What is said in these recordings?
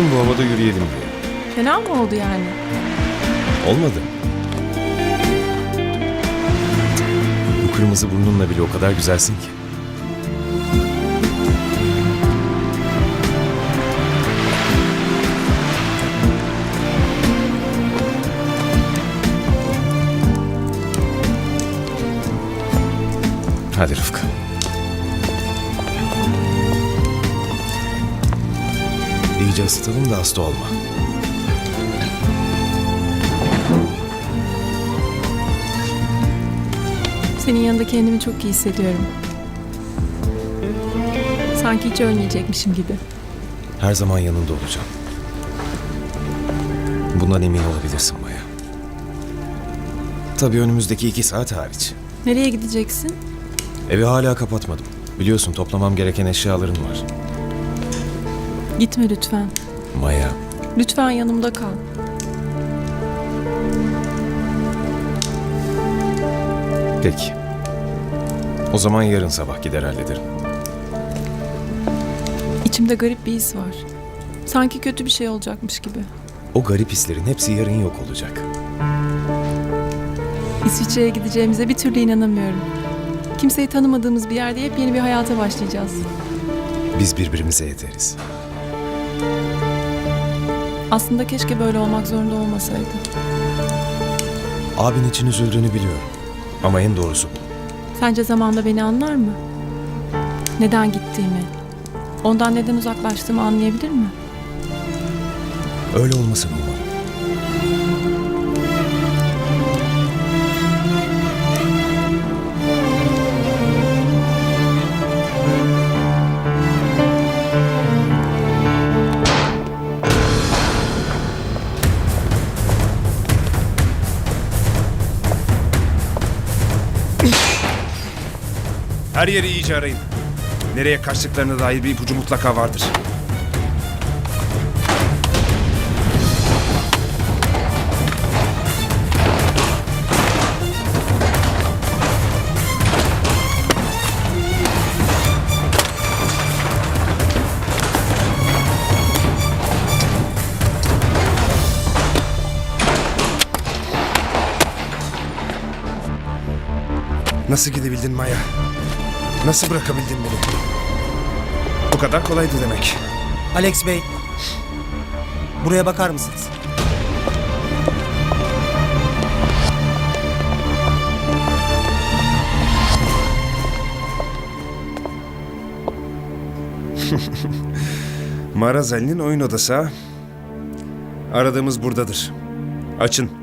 Oturdum bu havada yürüyelim diye. Fena mı oldu yani? Olmadı. Bu kırmızı burnunla bile o kadar güzelsin ki. Hadi Rıfkı. İyice ısıtalım da hasta olma. Senin yanında kendimi çok iyi hissediyorum. Sanki hiç ölmeyecekmişim gibi. Her zaman yanında olacağım. Bundan emin olabilirsin Maya. Tabii önümüzdeki iki saat hariç. Nereye gideceksin? Evi hala kapatmadım. Biliyorsun toplamam gereken eşyaların var. Gitme lütfen. Maya, Lütfen yanımda kal. peki. O zaman yarın sabah gider hallederim. İçimde garip bir his var. Sanki kötü bir şey olacakmış gibi. O garip hislerin hepsi yarın yok olacak. İsviçre'ye gideceğimize bir türlü inanamıyorum. Kimseyi tanımadığımız bir yerde yepyeni bir hayata başlayacağız. Biz birbirimize yeteriz. Aslında keşke böyle olmak zorunda olmasaydı. Abin için üzüldüğünü biliyorum. Ama en doğrusu bu. Sence zamanda beni anlar mı? Neden gittiğimi, ondan neden uzaklaştığımı anlayabilir mi? Öyle olmasını umarım. Her yeri iyice arayın. Nereye kaçtıklarına dair bir ipucu mutlaka vardır. Nasıl gidebildin Maya? Nasıl bırakabildin beni? Bu kadar kolaydı demek. Alex Bey, buraya bakar mısınız? Marazeli'nin oyun odası ha? Aradığımız buradadır. Açın.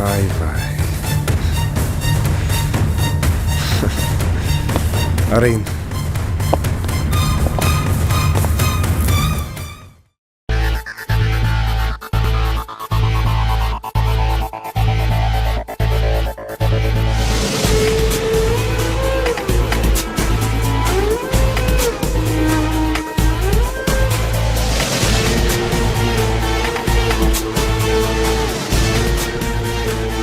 Vay vay. Arayın.